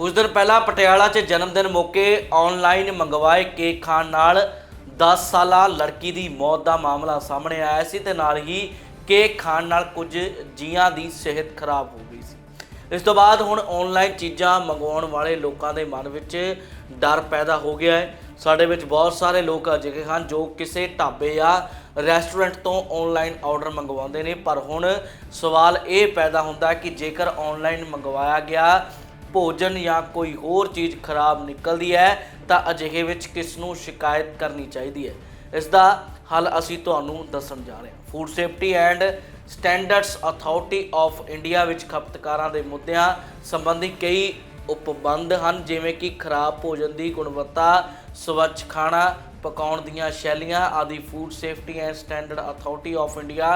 ਕੁਝ ਦਿਨ ਪਹਿਲਾਂ ਪਟਿਆਲਾ 'ਚ ਜਨਮ ਦਿਨ ਮੌਕੇ ਆਨਲਾਈਨ ਮੰਗਵਾਏ ਕੇਕ ਖਾਣ ਨਾਲ 10 ਸਾਲਾ ਲੜਕੀ ਦੀ ਮੌਤ ਦਾ ਮਾਮਲਾ ਸਾਹਮਣੇ ਆਇਆ ਸੀ ਤੇ ਨਾਲ ਹੀ ਕੇਕ ਖਾਣ ਨਾਲ ਕੁਝ ਜੀਆਂ ਦੀ ਸਿਹਤ ਖਰਾਬ ਹੋ ਗਈ ਸੀ। ਇਸ ਤੋਂ ਬਾਅਦ ਹੁਣ ਆਨਲਾਈਨ ਚੀਜ਼ਾਂ ਮੰਗਵਾਉਣ ਵਾਲੇ ਲੋਕਾਂ ਦੇ ਮਨ ਵਿੱਚ ਡਰ ਪੈਦਾ ਹੋ ਗਿਆ ਹੈ। ਸਾਡੇ ਵਿੱਚ ਬਹੁਤ ਸਾਰੇ ਲੋਕ ਅਜਿਹੇ ਹਨ ਜੋ ਕਿਸੇ ਢਾਬੇ ਜਾਂ ਰੈਸਟੋਰੈਂਟ ਤੋਂ ਆਨਲਾਈਨ ਆਰਡਰ ਮੰਗਵਾਉਂਦੇ ਨੇ, ਪਰ ਹੁਣ ਸਵਾਲ ਇਹ ਪੈਦਾ ਹੁੰਦਾ ਕਿ ਜੇਕਰ ਆਨਲਾਈਨ ਮੰਗਵਾਇਆ ਗਿਆ ਭੋਜਨ ਜਾਂ ਕੋਈ ਹੋਰ ਚੀਜ਼ ਖਰਾਬ ਨਿਕਲਦੀ ਹੈ ਤਾਂ ਅਜਿਹੇ ਵਿੱਚ ਕਿਸ ਨੂੰ ਸ਼ਿਕਾਇਤ ਕਰਨੀ ਚਾਹੀਦੀ ਹੈ? ਇਸ ਦਾ ਹੱਲ ਅਸੀਂ ਤੁਹਾਨੂੰ ਦੱਸਣ ਜਾ ਰਹੇ ਹਾਂ। Food safety and standards authority of India ਵਿੱਚ ਖਪਤਕਾਰਾਂ ਦੇ ਮੁੱਦਿਆਂ ਸੰਬੰਧੀ ਕਈ ਉਪਬੰਧ ਹਨ, ਜਿਵੇਂ ਕਿ ਖਰਾਬ ਭੋਜਨ ਦੀ ਗੁਣਵੱਤਾ, ਸਵੱਛ ਖਾਣਾ, ਪਕਾਉਣ ਦੀਆਂ ਸ਼ੈਲੀਆਂ ਆਦਿ food safety and standard authority of India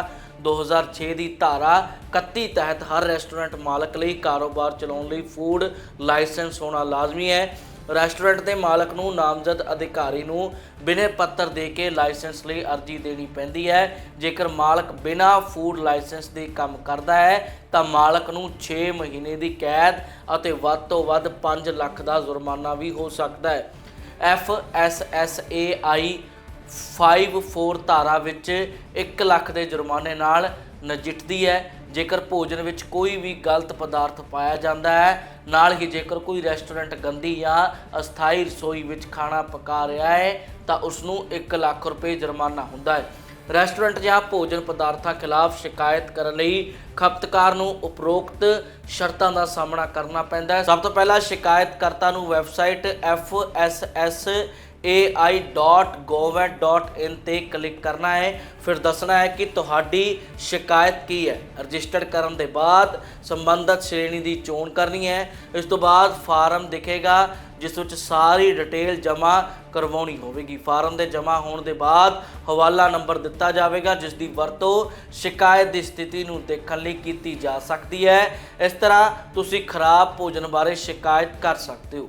2006 ਦੀ ਧਾਰਾ 31 ਤਹਿਤ ਹਰ ਰੈਸਟੋਰੈਂਟ ਮਾਲਕ ਲਈ ਕਾਰੋਬਾਰ ਚਲਾਉਣ ਲਈ ਫੂਡ ਲਾਇਸੈਂਸ ਹੋਣਾ ਲਾਜ਼ਮੀ ਹੈ। ਰੈਸਟੋਰੈਂਟ ਦੇ ਮਾਲਕ ਨੂੰ ਨਾਮਜ਼ਦ ਅਧਿਕਾਰੀ ਨੂੰ ਬਿਨੇ ਪੱਤਰ ਦੇ ਕੇ ਲਾਇਸੈਂਸ ਲਈ ਅਰਜ਼ੀ ਦੇਣੀ ਪੈਂਦੀ ਹੈ। ਜੇਕਰ ਮਾਲਕ ਬਿਨਾ ਫੂਡ ਲਾਇਸੈਂਸ ਦੇ ਕੰਮ ਕਰਦਾ ਹੈ, ਤਾਂ ਮਾਲਕ ਨੂੰ 6 ਮਹੀਨੇ ਦੀ ਕੈਦ ਅਤੇ ਵੱਧ ਤੋਂ ਵੱਧ 5 ਲੱਖ ਦਾ ਜੁਰਮਾਨਾ ਵੀ ਹੋ ਸਕਦਾ ਹੈ। F S S A I 54 ਧਾਰਾ ਵਿੱਚ 1 ਲੱਖ ਦੇ ਜੁਰਮਾਨੇ ਨਾਲ ਨਜਿੱਠਦੀ ਹੈ। ਜੇਕਰ ਭੋਜਨ ਵਿੱਚ ਕੋਈ ਵੀ ਗਲਤ ਪਦਾਰਥ ਪਾਇਆ ਜਾਂਦਾ ਹੈ, ਨਾਲ ਹੀ ਜੇਕਰ ਕੋਈ ਰੈਸਟੋਰੈਂਟ ਗੰਦੀ ਜਾਂ ਅਸਥਾਈ ਰਸੋਈ ਵਿੱਚ ਖਾਣਾ ਪਕਾ ਰਿਹਾ ਹੈ, ਤਾਂ ਉਸ ਨੂੰ 1 ਲੱਖ ਰੁਪਏ ਜੁਰਮਾਨਾ ਹੁੰਦਾ ਹੈ। ਰੈਸਟੋਰੈਂਟ ਜਾਂ ਭੋਜਨ ਪਦਾਰਥਾਂ ਖਿਲਾਫ ਸ਼ਿਕਾਇਤ ਕਰਨ ਲਈ ਖਪਤਕਾਰ ਨੂੰ ਉਪਰੋਕਤ ਸ਼ਰਤਾਂ ਦਾ ਸਾਹਮਣਾ ਕਰਨਾ ਪੈਂਦਾ ਹੈ। ਸਭ ਤੋਂ ਪਹਿਲਾਂ ਸ਼ਿਕਾਇਤਕਰਤਾ ਨੂੰ ਵੈਬਸਾਈਟ fssaI.gov.in ਤੇ ਕਲਿੱਕ ਕਰਨਾ ਹੈ। ਫਿਰ ਦੱਸਣਾ ਹੈ ਕਿ ਤੁਹਾਡੀ ਸ਼ਿਕਾਇਤ ਕੀ ਹੈ। ਰਜਿਸਟਰ ਕਰਨ ਦੇ ਬਾਅਦ ਸੰਬੰਧਤ ਸ਼੍ਰੇਣੀ ਦੀ ਚੋਣ ਕਰਨੀ ਹੈ। ਇਸ ਤੋਂ ਬਾਅਦ ਫਾਰਮ ਦਿਖੇਗਾ, ਜਿਸ ਵਿੱਚ ਸਾਰੀ ਡਿਟੇਲ ਜਮ੍ਹਾਂ ਕਰਵਾਉਣੀ ਹੋਵੇਗੀ। ਫਾਰਮ ਦੇ ਜਮ੍ਹਾਂ ਹੋਣ ਦੇ ਬਾਅਦ ਹਵਾਲਾ ਨੰਬਰ ਦਿੱਤਾ ਜਾਵੇਗਾ, ਜਿਸ ਦੀ ਵਰਤੋਂ ਸ਼ਿਕਾਇਤ ਦੀ ਸਥਿਤੀ ਨੂੰ ਦੇਖਣ ਲਈ ਕੀਤੀ ਜਾ ਸਕਦੀ ਹੈ। ਇਸ ਤਰ੍ਹਾਂ ਤੁਸੀਂ ਖਰਾਬ ਭੋਜਨ ਬਾਰੇ ਸ਼ਿਕਾਇਤ ਕਰ ਸਕਦੇ ਹੋ।